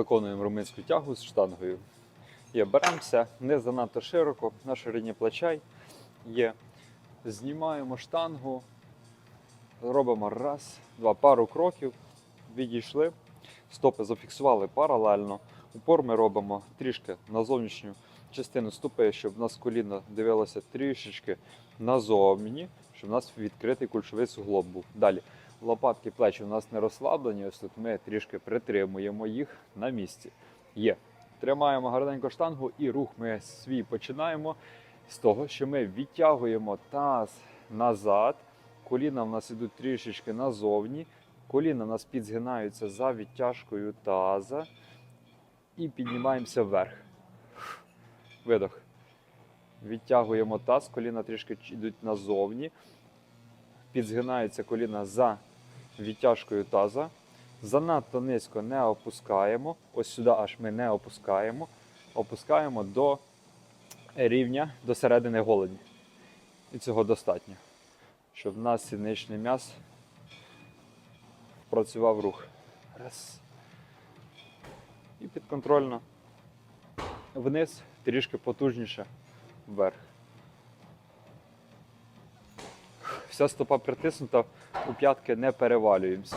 Виконуємо румунську тягу з штангою. Є, беремося не занадто широко, на ширині плечей є. Знімаємо штангу, робимо раз, два, пару кроків, відійшли, стопи зафіксували паралельно. Упор ми робимо трішки на зовнішню частину стопи, щоб у нас коліно дивилося трішечки назовні, щоб у нас відкритий кульшовий суглоб був. Далі лопатки плечі у нас не розслаблені, ось тут ми трішки притримуємо їх на місці. Є. Тримаємо гарненько штангу і рух ми свій починаємо з того, що ми відтягуємо таз назад, коліна в нас ідуть трішечки назовні, коліна в нас підзгинаються за відтяжкою таза і піднімаємося вверх. Видох. Відтягуємо таз, коліна трішки йдуть назовні, підзгинаються коліна за відтяжкою таза. Занадто низько не опускаємо. Ось сюди аж ми не опускаємо. Опускаємо до рівня до середини голені. І цього достатньо, щоб в нас сідничний м'яз працював рух. Раз. І підконтрольно. Вниз, трішки потужніше, вверх. Вся стопа притиснута, у п'ятки не перевалюємося.